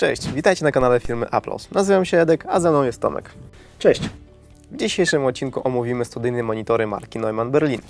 Cześć, witajcie na kanale firmy Aplos. Nazywam się Edek, a ze mną jest Tomek. Cześć. W dzisiejszym odcinku omówimy studyjne monitory marki Neumann Berlin.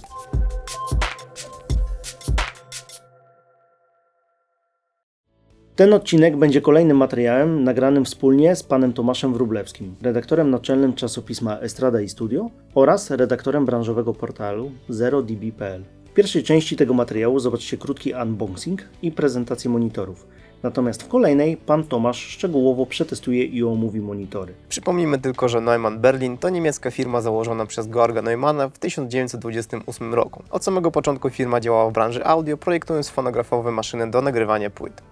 Ten odcinek będzie kolejnym materiałem nagranym wspólnie z panem Tomaszem Wróblewskim, redaktorem naczelnym czasopisma Estrada i Studio oraz redaktorem branżowego portalu ZeroDB.pl. W pierwszej części tego materiału zobaczcie krótki unboxing i prezentację monitorów. Natomiast w kolejnej pan Tomasz szczegółowo przetestuje i omówi monitory. Przypomnijmy tylko, że Neumann Berlin to niemiecka firma założona przez Georga Neumanna w 1928 roku. Od samego początku firma działała w branży audio, projektując fonografowe maszyny do nagrywania płyt.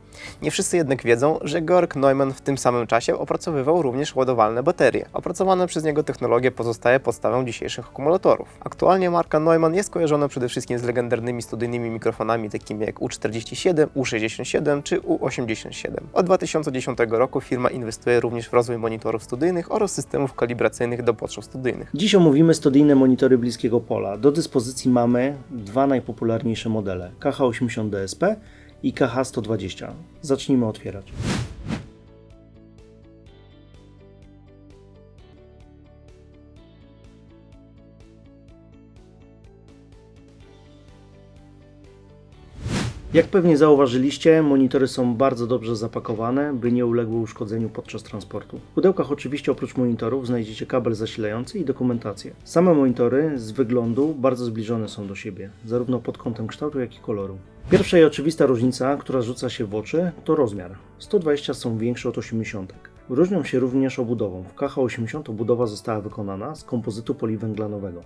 Nie wszyscy jednak wiedzą, że Georg Neumann w tym samym czasie opracowywał również ładowalne baterie. Opracowana przez niego technologia pozostaje podstawą dzisiejszych akumulatorów. Aktualnie marka Neumann jest kojarzona przede wszystkim z legendarnymi studyjnymi mikrofonami takimi jak U47, U67 czy U87. Od 2010 roku firma inwestuje również w rozwój monitorów studyjnych oraz systemów kalibracyjnych do potrzeb studyjnych. Dziś omówimy studyjne monitory bliskiego pola. Do dyspozycji mamy dwa najpopularniejsze modele: KH80 DSP i KH120. Zacznijmy otwierać. Jak pewnie zauważyliście, monitory są bardzo dobrze zapakowane, by nie uległy uszkodzeniu podczas transportu. W pudełkach oczywiście oprócz monitorów znajdziecie kabel zasilający i dokumentację. Same monitory z wyglądu bardzo zbliżone są do siebie, zarówno pod kątem kształtu, jak i koloru. Pierwsza i oczywista różnica, która rzuca się w oczy, to rozmiar. 120 są większe od 80. Różnią się również obudową. W KH80 obudowa została wykonana z kompozytu poliwęglanowego,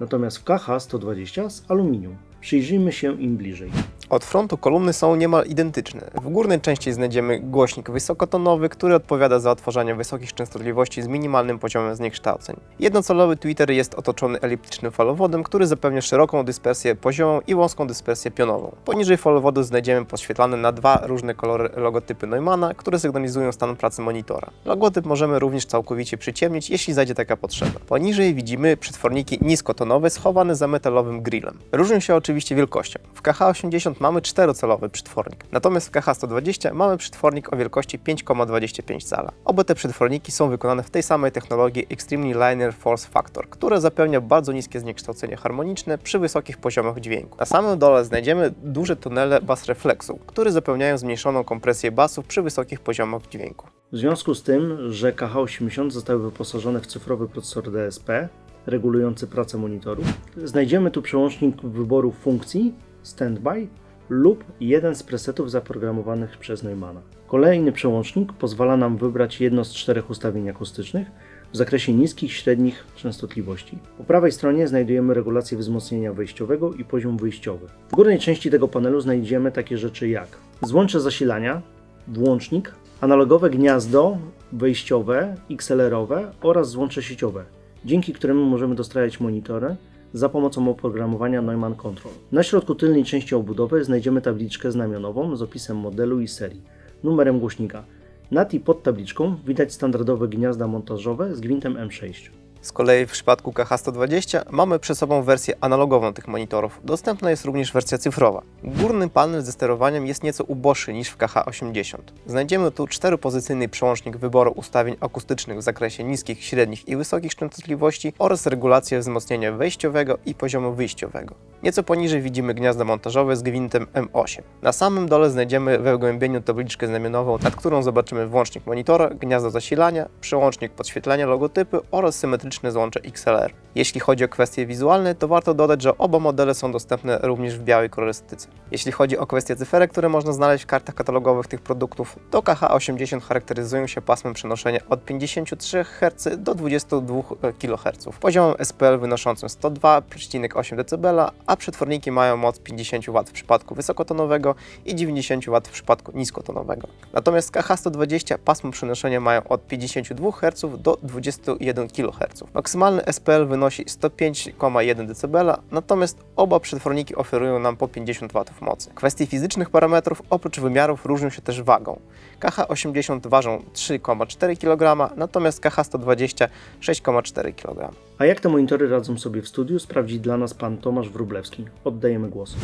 natomiast w KH120 z aluminium. Przyjrzyjmy się im bliżej. Od frontu kolumny są niemal identyczne. W górnej części znajdziemy głośnik wysokotonowy, który odpowiada za odtwarzanie wysokich częstotliwości z minimalnym poziomem zniekształceń. Jednocelowy tweeter jest otoczony eliptycznym falowodem, który zapewnia szeroką dyspersję poziomą i wąską dyspersję pionową. Poniżej falowodu znajdziemy podświetlane na dwa różne kolory logotypy Neumanna, które sygnalizują stan pracy monitora. Logotyp możemy również całkowicie przyciemnić, jeśli zajdzie taka potrzeba. Poniżej widzimy przetworniki niskotonowe schowane za metalowym grillem. Różnią się oczywiście wielkością. W KH80 mamy czterocelowy przetwornik, natomiast w KH120 mamy przetwornik o wielkości 5,25 cala. Oba te przetworniki są wykonane w tej samej technologii Extremely Linear Force Factor, które zapewnia bardzo niskie zniekształcenie harmoniczne przy wysokich poziomach dźwięku. Na samym dole znajdziemy duże tunele bas refleksu, które zapewniają zmniejszoną kompresję basów przy wysokich poziomach dźwięku. W związku z tym, że KH80 zostały wyposażone w cyfrowy procesor DSP regulujący pracę monitoru, znajdziemy tu przełącznik wyboru funkcji Standby lub jeden z presetów zaprogramowanych przez Neumanna. Kolejny przełącznik pozwala nam wybrać jedno z czterech ustawień akustycznych w zakresie niskich, średnich częstotliwości. Po prawej stronie znajdujemy regulację wzmocnienia wejściowego i poziom wyjściowy. W górnej części tego panelu znajdziemy takie rzeczy jak złącze zasilania, włącznik, analogowe gniazdo wejściowe, XLR-owe oraz złącze sieciowe, dzięki któremu możemy dostrajać monitory za pomocą oprogramowania Neumann Control. Na środku tylnej części obudowy znajdziemy tabliczkę znamionową z opisem modelu i serii, numerem głośnika. Nad i pod tabliczką widać standardowe gniazda montażowe z gwintem M6. Z kolei w przypadku KH120 mamy przed sobą wersję analogową tych monitorów. Dostępna jest również wersja cyfrowa. Górny panel ze sterowaniem jest nieco uboższy niż w KH80. Znajdziemy tu czteropozycyjny przełącznik wyboru ustawień akustycznych w zakresie niskich, średnich i wysokich częstotliwości oraz regulację wzmocnienia wejściowego i poziomu wyjściowego. Nieco poniżej widzimy gniazda montażowe z gwintem M8. Na samym dole znajdziemy we wgłębieniu tabliczkę znamionową, nad którą zobaczymy włącznik monitora, gniazdo zasilania, przełącznik podświetlania logotypy oraz symetryczne złącze XLR. Jeśli chodzi o kwestie wizualne, to warto dodać, że oba modele są dostępne również w białej kolorystyce. Jeśli chodzi o kwestie cyferek, które można znaleźć w kartach katalogowych tych produktów, to KH80 charakteryzują się pasmem przenoszenia od 53 Hz do 22 kHz, poziomem SPL wynoszącym 102,8 dB, a przetworniki mają moc 50 W w przypadku wysokotonowego i 90 W w przypadku niskotonowego. Natomiast KH120 pasmo przenoszenia mają od 52 Hz do 21 kHz. Maksymalny SPL wynosi 105,1 dB, natomiast oba przetworniki oferują nam po 50 W mocy. Kwestie fizycznych parametrów oprócz wymiarów różnią się też wagą. KH80 ważą 3,4 kg, natomiast KH120 6,4 kg. A jak te monitory radzą sobie w studiu, sprawdzi dla nas pan Tomasz Wróblewski. Oddajemy głos.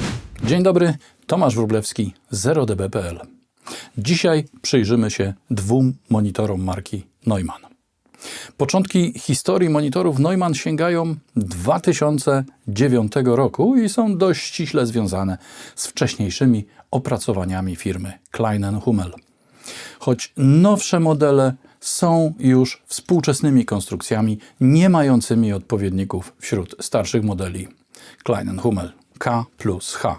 Dzień dobry, Tomasz Wróblewski, 0db.pl. Dzisiaj przyjrzymy się dwóm monitorom marki Neumann. Początki historii monitorów Neumann sięgają 2009 roku i są dość ściśle związane z wcześniejszymi opracowaniami firmy Klein Hummel. Choć nowsze modele są już współczesnymi konstrukcjami, nie mającymi odpowiedników wśród starszych modeli Klein Hummel K plus H.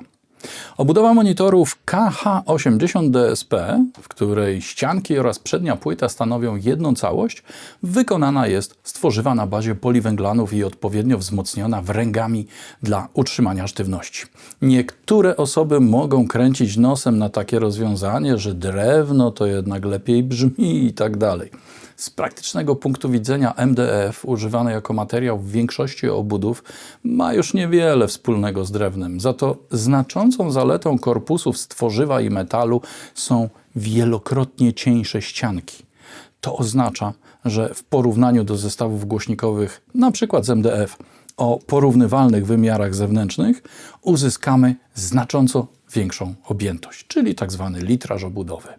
Obudowa monitorów KH80 DSP, w której ścianki oraz przednia płyta stanowią jedną całość, wykonana jest z tworzywa na bazie poliwęglanów i odpowiednio wzmocniona wręgami dla utrzymania sztywności. Niektóre osoby mogą kręcić nosem na takie rozwiązanie, że drewno to jednak lepiej brzmi i tak dalej. Z praktycznego punktu widzenia MDF, używany jako materiał w większości obudów, ma już niewiele wspólnego z drewnem. Za to znaczącą zaletą korpusów z tworzywa i metalu są wielokrotnie cieńsze ścianki. To oznacza, że w porównaniu do zestawów głośnikowych, np. z MDF, o porównywalnych wymiarach zewnętrznych, uzyskamy znacząco większą objętość, czyli tzw. litraż obudowy.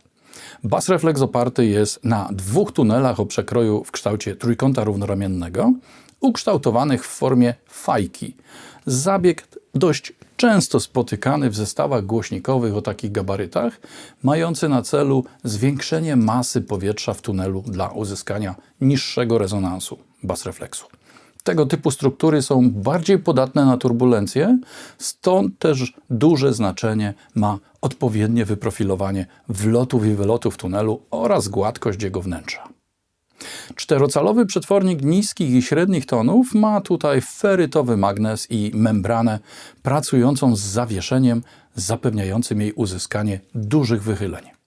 Bas oparty jest na dwóch tunelach o przekroju w kształcie trójkąta równoramiennego, ukształtowanych w formie fajki. Zabieg dość często spotykany w zestawach głośnikowych o takich gabarytach, mający na celu zwiększenie masy powietrza w tunelu dla uzyskania niższego rezonansu bas refleksu. Tego typu struktury są bardziej podatne na turbulencje, stąd też duże znaczenie ma odpowiednie wyprofilowanie wlotów i wylotów tunelu oraz gładkość jego wnętrza. Czterocalowy przetwornik niskich i średnich tonów ma tutaj ferytowy magnes i membranę pracującą z zawieszeniem zapewniającym jej uzyskanie dużych wychyleń.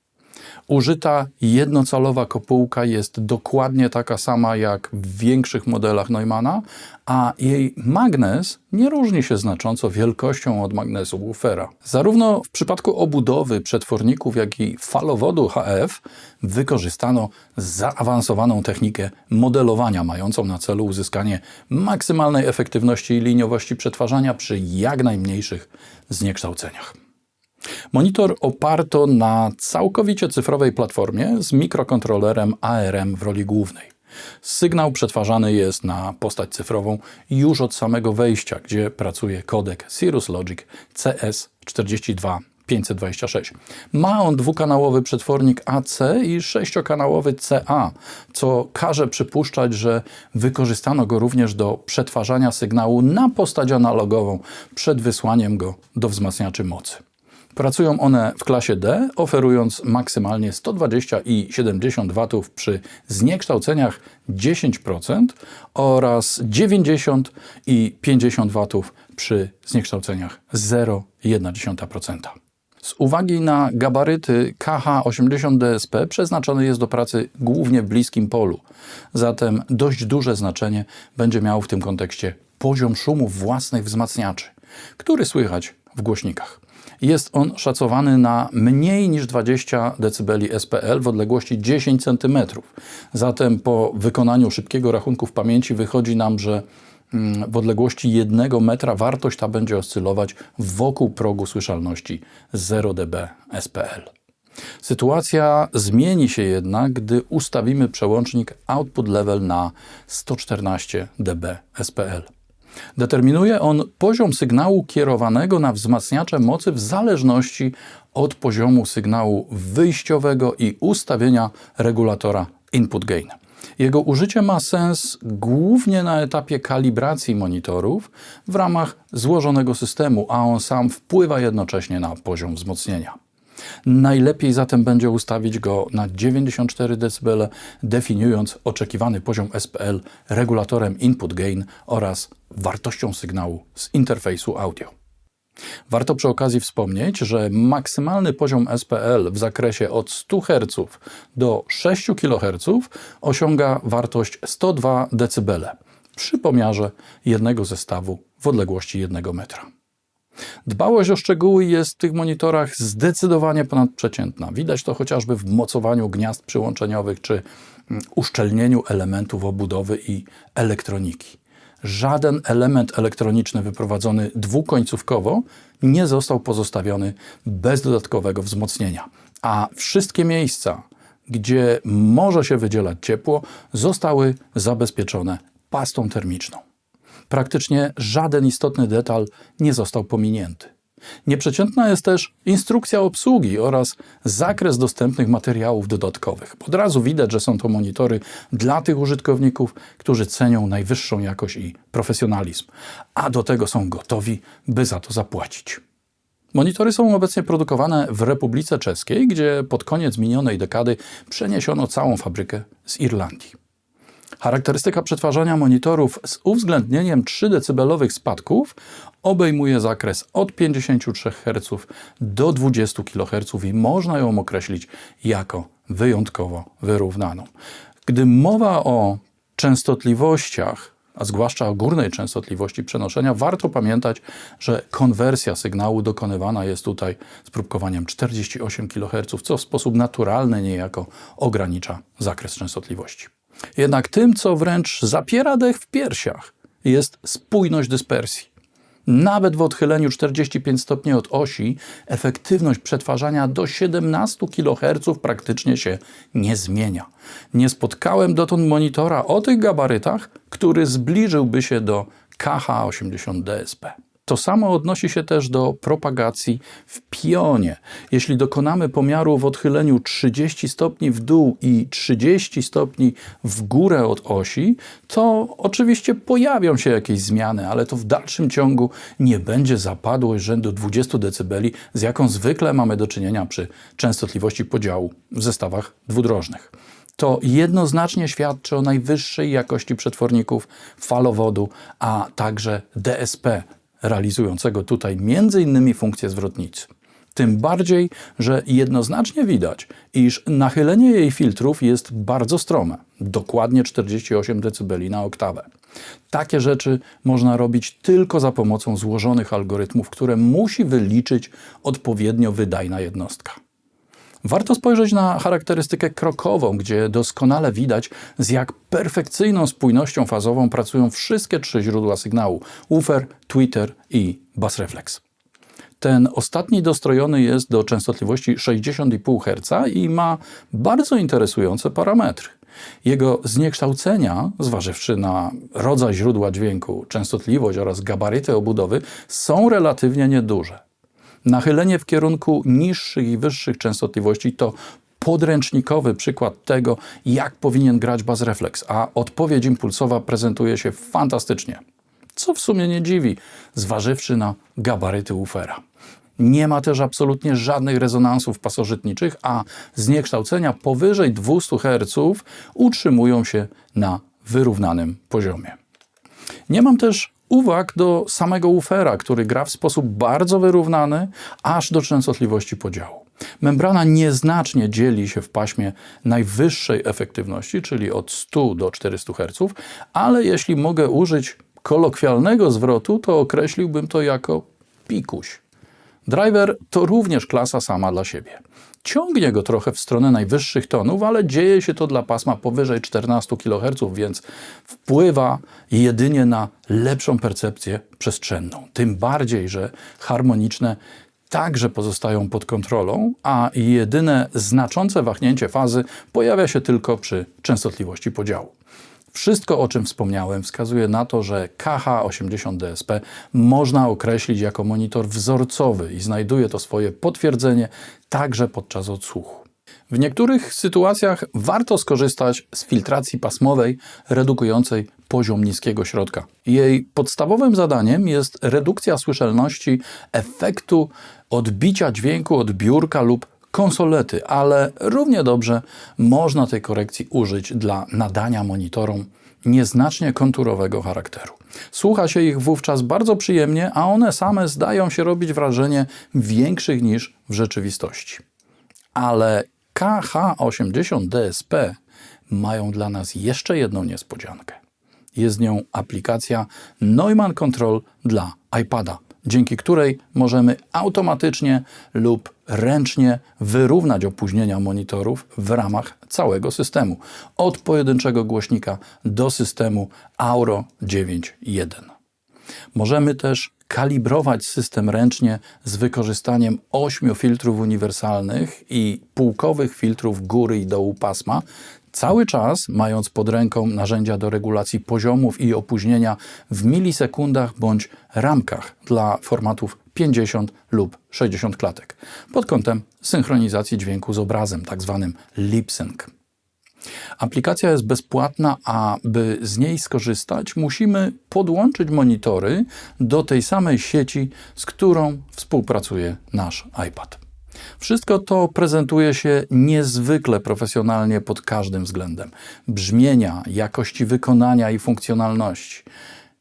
Użyta jednocalowa kopułka jest dokładnie taka sama jak w większych modelach Neumanna, a jej magnes nie różni się znacząco wielkością od magnesu woofera. Zarówno w przypadku obudowy przetworników, jak i falowodu HF wykorzystano zaawansowaną technikę modelowania mającą na celu uzyskanie maksymalnej efektywności i liniowości przetwarzania przy jak najmniejszych zniekształceniach. Monitor oparto na całkowicie cyfrowej platformie z mikrokontrolerem ARM w roli głównej. Sygnał przetwarzany jest na postać cyfrową już od samego wejścia, gdzie pracuje kodek Cirrus Logic CS42526. Ma on dwukanałowy przetwornik AC i sześciokanałowy CA, co każe przypuszczać, że wykorzystano go również do przetwarzania sygnału na postać analogową przed wysłaniem go do wzmacniaczy mocy. Pracują one w klasie D, oferując maksymalnie 120 i 70 W przy zniekształceniach 10% oraz 90 i 50 W przy zniekształceniach 0,1%. Z uwagi na gabaryty KH80 DSP przeznaczony jest do pracy głównie w bliskim polu, zatem dość duże znaczenie będzie miał w tym kontekście poziom szumu własnych wzmacniaczy, który słychać w głośnikach. Jest on szacowany na mniej niż 20 dB SPL w odległości 10 cm. Zatem po wykonaniu szybkiego rachunku w pamięci wychodzi nam, że mm, w odległości 1 metra wartość ta będzie oscylować wokół progu słyszalności 0 dB SPL. Sytuacja zmieni się jednak, gdy ustawimy przełącznik output level na 114 dB SPL. Determinuje on poziom sygnału kierowanego na wzmacniacze mocy w zależności od poziomu sygnału wyjściowego i ustawienia regulatora input gain. Jego użycie ma sens głównie na etapie kalibracji monitorów w ramach złożonego systemu, a on sam wpływa jednocześnie na poziom wzmocnienia. Najlepiej zatem będzie ustawić go na 94 dB, definiując oczekiwany poziom SPL regulatorem input gain oraz wartością sygnału z interfejsu audio. Warto przy okazji wspomnieć, że maksymalny poziom SPL w zakresie od 100 Hz do 6 kHz osiąga wartość 102 dB przy pomiarze jednego zestawu w odległości 1 metra. Dbałość o szczegóły jest w tych monitorach zdecydowanie ponadprzeciętna. Widać to chociażby w mocowaniu gniazd przyłączeniowych czy mm, uszczelnieniu elementów obudowy i elektroniki. Żaden element elektroniczny wyprowadzony dwukońcówkowo nie został pozostawiony bez dodatkowego wzmocnienia. a wszystkie miejsca, gdzie może się wydzielać ciepło, zostały zabezpieczone pastą termiczną. Praktycznie żaden istotny detal nie został pominięty. Nieprzeciętna jest też instrukcja obsługi oraz zakres dostępnych materiałów dodatkowych. Od razu widać, że są to monitory dla tych użytkowników, którzy cenią najwyższą jakość i profesjonalizm, a do tego są gotowi, by za to zapłacić. Monitory są obecnie produkowane w Republice Czeskiej, gdzie pod koniec minionej dekady przeniesiono całą fabrykę z Irlandii. Charakterystyka przetwarzania monitorów z uwzględnieniem 3 dB spadków obejmuje zakres od 53 Hz do 20 kHz i można ją określić jako wyjątkowo wyrównaną. Gdy mowa o częstotliwościach, a zwłaszcza o górnej częstotliwości przenoszenia, warto pamiętać, że konwersja sygnału dokonywana jest tutaj z próbkowaniem 48 kHz, co w sposób naturalny niejako ogranicza zakres częstotliwości. Jednak tym, co wręcz zapiera dech w piersiach, jest spójność dyspersji. Nawet w odchyleniu 45 stopni od osi efektywność przetwarzania do 17 kHz praktycznie się nie zmienia. Nie spotkałem dotąd monitora o tych gabarytach, który zbliżyłby się do KH80DSP. To samo odnosi się też do propagacji w pionie. Jeśli dokonamy pomiaru w odchyleniu 30 stopni w dół i 30 stopni w górę od osi, to oczywiście pojawią się jakieś zmiany, ale to w dalszym ciągu nie będzie zapadłość rzędu 20 dB, z jaką zwykle mamy do czynienia przy częstotliwości podziału w zestawach dwudrożnych to jednoznacznie świadczy o najwyższej jakości przetworników falowodu, a także DSP, realizującego tutaj m.in. funkcję zwrotnicy. Tym bardziej, że jednoznacznie widać, iż nachylenie jej filtrów jest bardzo strome, dokładnie 48 dB na oktawę. Takie rzeczy można robić tylko za pomocą złożonych algorytmów, które musi wyliczyć odpowiednio wydajna jednostka. Warto spojrzeć na charakterystykę krokową, gdzie doskonale widać, z jak perfekcyjną spójnością fazową pracują wszystkie trzy źródła sygnału: woofer, tweeter i bass reflex. Ten ostatni dostrojony jest do częstotliwości 60,5 Hz i ma bardzo interesujące parametry. Jego zniekształcenia, zważywszy na rodzaj źródła dźwięku, częstotliwość oraz gabaryty obudowy, są relatywnie nieduże. Nachylenie w kierunku niższych i wyższych częstotliwości to podręcznikowy przykład tego, jak powinien grać bas reflex, a odpowiedź impulsowa prezentuje się fantastycznie. Co w sumie nie dziwi, zważywszy na gabaryty ufera. Nie ma też absolutnie żadnych rezonansów pasożytniczych, a zniekształcenia powyżej 200 Hz utrzymują się na wyrównanym poziomie. Nie mam też uwag do samego ufera, który gra w sposób bardzo wyrównany, aż do częstotliwości podziału. Membrana nieznacznie dzieli się w paśmie najwyższej efektywności, czyli od 100 do 400 Hz, ale jeśli mogę użyć kolokwialnego zwrotu, to określiłbym to jako pikuś. Driver to również klasa sama dla siebie. Ciągnie go trochę w stronę najwyższych tonów, ale dzieje się to dla pasma powyżej 14 kHz, więc wpływa jedynie na lepszą percepcję przestrzenną. Tym bardziej, że harmoniczne także pozostają pod kontrolą, a jedyne znaczące wahnięcie fazy pojawia się tylko przy częstotliwości podziału. Wszystko, o czym wspomniałem, wskazuje na to, że KH80DSP można określić jako monitor wzorcowy i znajduje to swoje potwierdzenie także podczas odsłuchu. W niektórych sytuacjach warto skorzystać z filtracji pasmowej redukującej poziom niskiego środka. Jej podstawowym zadaniem jest redukcja słyszalności efektu odbicia dźwięku od biurka lub konsolety, ale równie dobrze można tej korekcji użyć dla nadania monitorom nieznacznie konturowego charakteru. Słucha się ich wówczas bardzo przyjemnie, a one same zdają się robić wrażenie większych niż w rzeczywistości. Ale KH80DSP mają dla nas jeszcze jedną niespodziankę. Jest nią aplikacja Neumann Control dla iPada, dzięki której możemy automatycznie lub ręcznie wyrównać opóźnienia monitorów w ramach całego systemu, od pojedynczego głośnika do systemu Auro 9.1. Możemy też kalibrować system ręcznie z wykorzystaniem ośmiu filtrów uniwersalnych i półkowych filtrów góry i dołu pasma, cały czas mając pod ręką narzędzia do regulacji poziomów i opóźnienia w milisekundach bądź ramkach dla formatów 50 lub 60 klatek pod kątem synchronizacji dźwięku z obrazem, tak zwanym lip sync. Aplikacja jest bezpłatna, a by z niej skorzystać, musimy podłączyć monitory do tej samej sieci, z którą współpracuje nasz iPad. Wszystko to prezentuje się niezwykle profesjonalnie pod każdym względem brzmienia, jakości wykonania i funkcjonalności.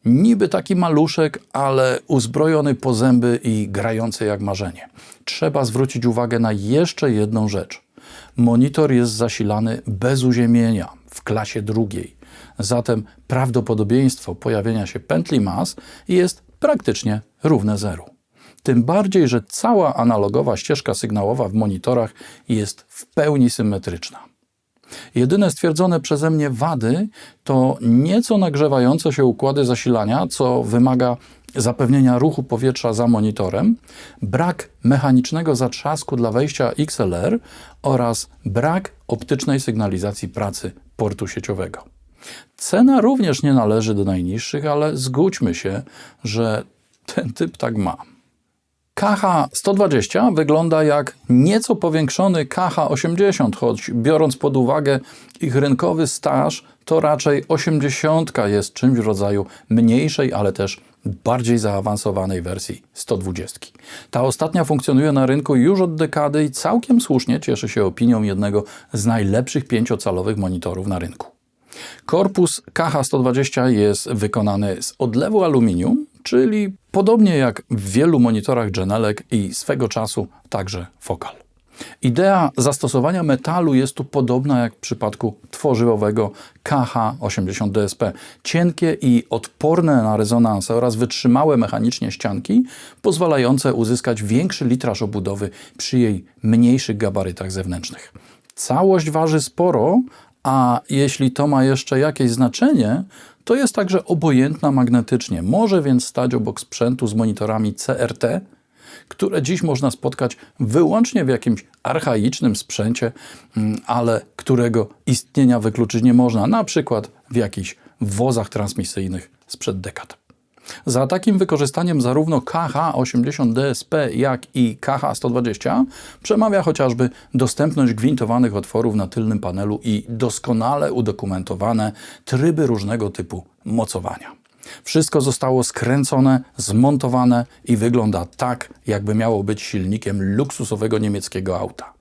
Niby taki maluszek, ale uzbrojony po zęby i grający jak marzenie. Trzeba zwrócić uwagę na jeszcze jedną rzecz. Monitor jest zasilany bez uziemienia w klasie drugiej. Zatem prawdopodobieństwo pojawienia się pętli mas jest praktycznie równe zeru. Tym bardziej, że cała analogowa ścieżka sygnałowa w monitorach jest w pełni symetryczna. Jedyne stwierdzone przeze mnie wady to nieco nagrzewające się układy zasilania, co wymaga zapewnienia ruchu powietrza za monitorem, brak mechanicznego zatrzasku dla wejścia XLR oraz brak optycznej sygnalizacji pracy portu sieciowego. Cena również nie należy do najniższych, ale zgódźmy się, że ten typ tak ma. KH120 wygląda jak nieco powiększony KH80, choć biorąc pod uwagę ich rynkowy staż, to raczej 80 jest czymś w rodzaju mniejszej, ale też bardziej zaawansowanej wersji 120. Ta ostatnia funkcjonuje na rynku już od dekady i całkiem słusznie cieszy się opinią jednego z najlepszych pięciocalowych monitorów na rynku. Korpus KH120 jest wykonany z odlewu aluminium, czyli podobnie jak w wielu monitorach Genelec i swego czasu także Focal. Idea zastosowania metalu jest tu podobna jak w przypadku tworzywowego KH80DSP. Cienkie i odporne na rezonanse oraz wytrzymałe mechanicznie ścianki, pozwalające uzyskać większy litraż obudowy przy jej mniejszych gabarytach zewnętrznych. Całość waży sporo, a jeśli to ma jeszcze jakieś znaczenie, to jest także obojętna magnetycznie. Może więc stać obok sprzętu z monitorami CRT, które dziś można spotkać wyłącznie w jakimś archaicznym sprzęcie, mm, ale którego istnienia wykluczyć nie można, na przykład w jakichś wozach transmisyjnych sprzed dekad. Za takim wykorzystaniem zarówno KH80DSP, jak i KH120 przemawia chociażby dostępność gwintowanych otworów na tylnym panelu i doskonale udokumentowane tryby różnego typu mocowania. Wszystko zostało skręcone, zmontowane i wygląda tak, jakby miało być silnikiem luksusowego niemieckiego auta.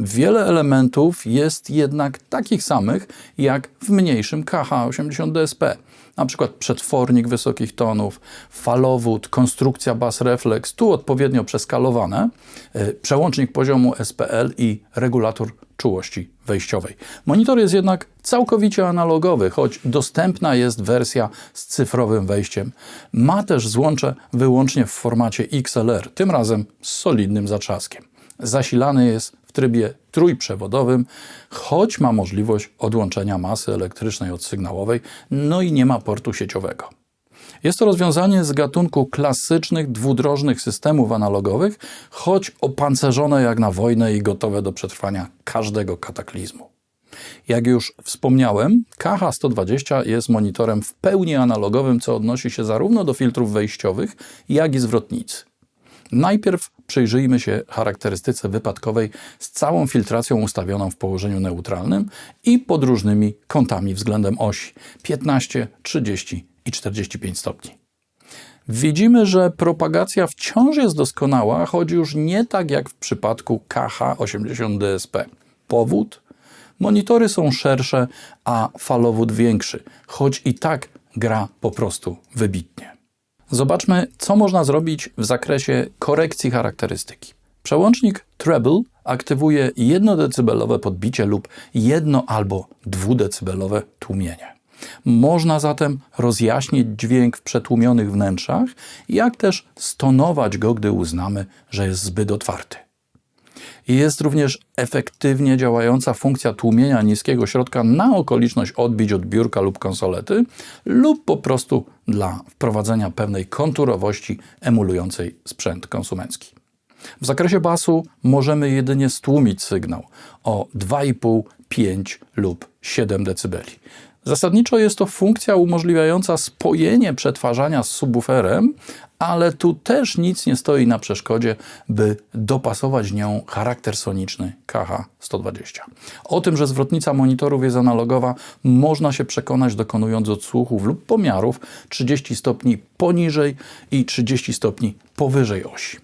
Wiele elementów jest jednak takich samych jak w mniejszym KH80DSP. Na przykład przetwornik wysokich tonów, falowód, konstrukcja bas reflex, tu odpowiednio przeskalowane, y, przełącznik poziomu SPL i regulator czułości wejściowej. Monitor jest jednak całkowicie analogowy, choć dostępna jest wersja z cyfrowym wejściem. Ma też złącze wyłącznie w formacie XLR, tym razem z solidnym zatrzaskiem. Zasilany jest w trybie trójprzewodowym, choć ma możliwość odłączenia masy elektrycznej od sygnałowej, no i nie ma portu sieciowego. Jest to rozwiązanie z gatunku klasycznych dwudrożnych systemów analogowych, choć opancerzone jak na wojnę i gotowe do przetrwania każdego kataklizmu. Jak już wspomniałem, KH120 jest monitorem w pełni analogowym, co odnosi się zarówno do filtrów wejściowych, jak i zwrotnicy. Najpierw przyjrzyjmy się charakterystyce wypadkowej z całą filtracją ustawioną w położeniu neutralnym i pod różnymi kątami względem osi 15, 30 i 45 stopni. Widzimy, że propagacja wciąż jest doskonała, choć już nie tak jak w przypadku KH80DSP. Powód? Monitory są szersze, a falowód większy, choć i tak gra po prostu wybitnie. Zobaczmy, co można zrobić w zakresie korekcji charakterystyki. Przełącznik treble aktywuje 1-decybelowe podbicie lub 1 albo 2-decybelowe tłumienie. Można zatem rozjaśnić dźwięk w przetłumionych wnętrzach, jak też stonować go, gdy uznamy, że jest zbyt otwarty. Jest również efektywnie działająca funkcja tłumienia niskiego środka na okoliczność odbić od biurka lub konsolety, lub po prostu dla wprowadzenia pewnej konturowości emulującej sprzęt konsumencki. W zakresie basu możemy jedynie stłumić sygnał o 2,5, 5 lub 7 dB. Zasadniczo jest to funkcja umożliwiająca spojenie przetwarzania z subwooferem, ale tu też nic nie stoi na przeszkodzie, by dopasować nią charakter soniczny KH120. O tym, że zwrotnica monitorów jest analogowa, można się przekonać dokonując odsłuchów lub pomiarów 30 stopni poniżej i 30 stopni powyżej osi.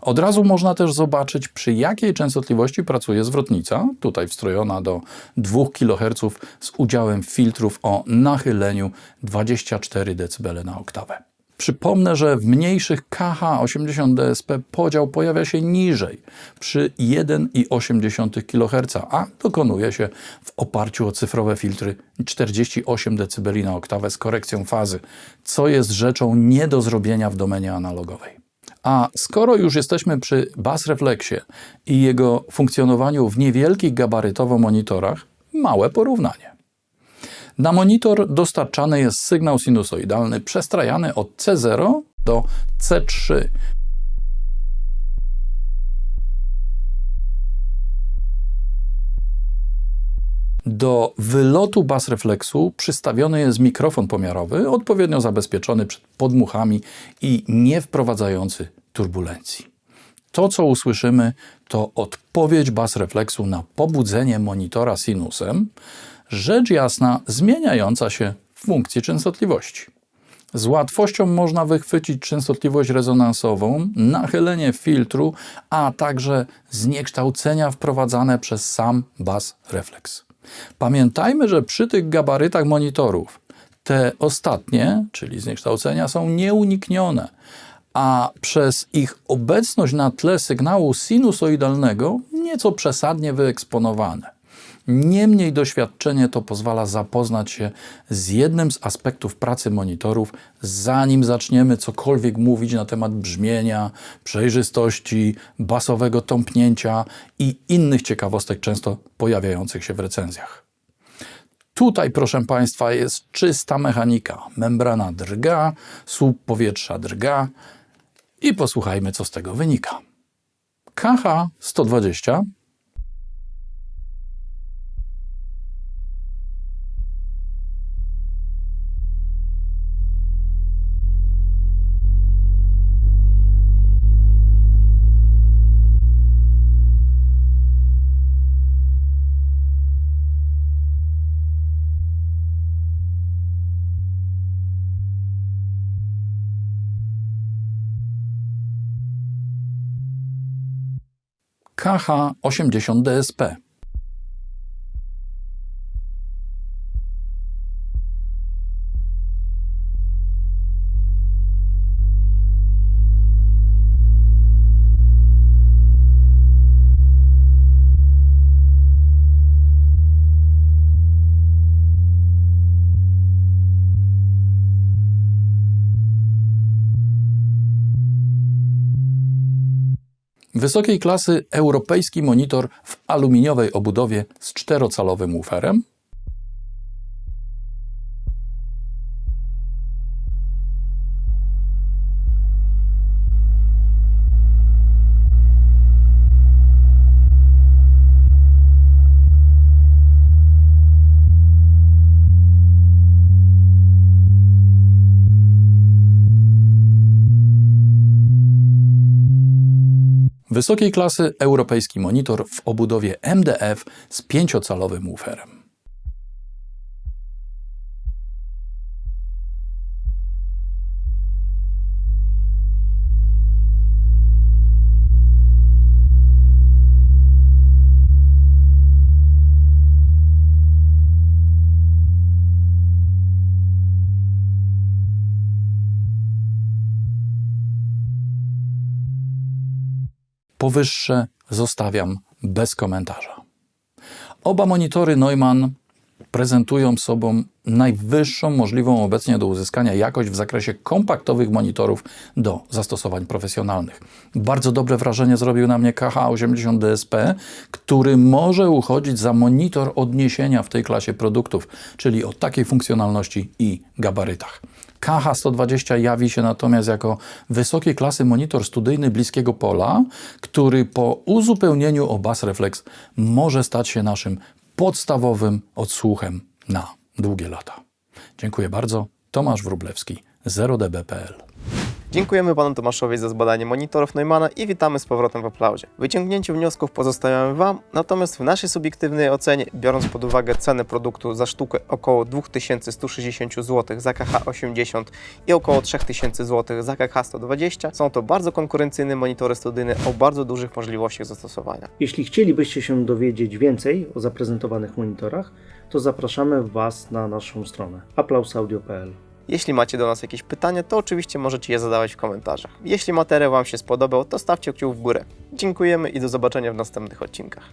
Od razu można też zobaczyć, przy jakiej częstotliwości pracuje zwrotnica, tutaj wstrojona do 2 kHz z udziałem filtrów o nachyleniu 24 dB na oktawę. Przypomnę, że w mniejszych KH80 DSP podział pojawia się niżej, przy 1,8 kHz, a dokonuje się w oparciu o cyfrowe filtry 48 dB na oktawę z korekcją fazy, co jest rzeczą nie do zrobienia w domenie analogowej. A skoro już jesteśmy przy Bass Reflexie i jego funkcjonowaniu w niewielkich gabarytowo monitorach, małe porównanie. Na monitor dostarczany jest sygnał sinusoidalny przestrajany od C0 do C3. Do wylotu bas refleksu przystawiony jest mikrofon pomiarowy, odpowiednio zabezpieczony przed podmuchami i nie wprowadzający turbulencji. To, co usłyszymy, to odpowiedź bas refleksu na pobudzenie monitora sinusem, rzecz jasna zmieniająca się w funkcji częstotliwości. Z łatwością można wychwycić częstotliwość rezonansową, nachylenie filtru, a także zniekształcenia wprowadzane przez sam bas refleks. Pamiętajmy, że przy tych gabarytach monitorów te ostatnie, czyli zniekształcenia, są nieuniknione, a przez ich obecność na tle sygnału sinusoidalnego nieco przesadnie wyeksponowane. Niemniej doświadczenie to pozwala zapoznać się z jednym z aspektów pracy monitorów, zanim zaczniemy cokolwiek mówić na temat brzmienia, przejrzystości, basowego tąpnięcia i innych ciekawostek często pojawiających się w recenzjach. Tutaj, proszę Państwa, jest czysta mechanika. Membrana drga, słup powietrza drga i posłuchajmy, co z tego wynika. KH 120 KH80 Wysokiej klasy europejski monitor w aluminiowej obudowie z czterocalowym wooferem. Wysokiej klasy europejski monitor w obudowie MDF z pięciocalowym wooferem. Powyższe zostawiam bez komentarza. Oba monitory Neumann prezentują sobą najwyższą możliwą obecnie do uzyskania jakość w zakresie kompaktowych monitorów do zastosowań profesjonalnych. Bardzo dobre wrażenie zrobił na mnie KH80 DSP, który może uchodzić za monitor odniesienia w tej klasie produktów, czyli o takiej funkcjonalności i gabarytach. KH120 jawi się natomiast jako wysokiej klasy monitor studyjny bliskiego pola, który po uzupełnieniu o Bass Reflex może stać się naszym podstawowym odsłuchem na długie lata. Dziękuję bardzo. Tomasz Wróblewski, 0db.pl. Dziękujemy panu Tomaszowi za zbadanie monitorów Neumana i witamy z powrotem w aplauzie. Wyciągnięcie wniosków pozostawiamy wam, natomiast w naszej subiektywnej ocenie, biorąc pod uwagę cenę produktu za sztukę około 2160 zł za KH80 i około 3000 zł za KH120, są to bardzo konkurencyjne monitory studyjne o bardzo dużych możliwościach zastosowania. Jeśli chcielibyście się dowiedzieć więcej o zaprezentowanych monitorach, to zapraszamy Was na naszą stronę aplausaudio.pl. Jeśli macie do nas jakieś pytania, to oczywiście możecie je zadawać w komentarzach. Jeśli materiał Wam się spodobał, to stawcie kciuk w górę. Dziękujemy i do zobaczenia w następnych odcinkach.